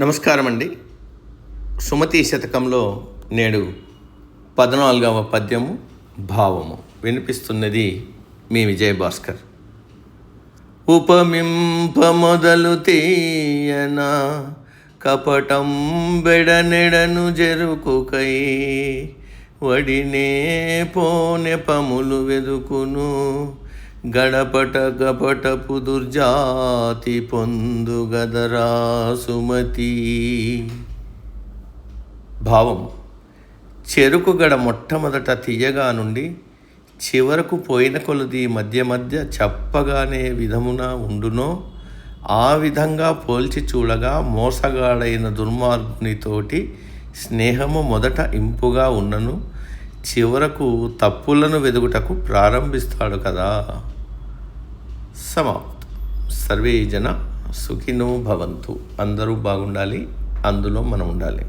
నమస్కారం అండి సుమతి శతకంలో నేడు పద్నాలుగవ పద్యము భావము. వినిపిస్తున్నది మీ విజయభాస్కర్. ఉపమింప మొదలు తీయన కపటం బెడనెడను జరుకుకై వడినే పోనెపములు వెదుకును గడపట గపటపు దుర్జాతి పొందు గదరా సుమతి. భావం చెరుకు గడ మొట్టమొదట తీయగా నుండి చివరకు పోయిన కొలది మధ్య మధ్య చెప్పగానే విధమున ఉండునో ఆ విధంగా పోల్చి చూడగా మోసగాడైన దుర్మార్గునితోటి స్నేహము మొదట ఇంపుగా ఉన్నను చివరకు తప్పులను వెదుగుటకు ప్రారంభిస్తాడు కదా. సమాప్త్ సర్వే జన సుఖినో భవంతు. అందరూ బాగుండాలి అందులో మనం ఉండాలి.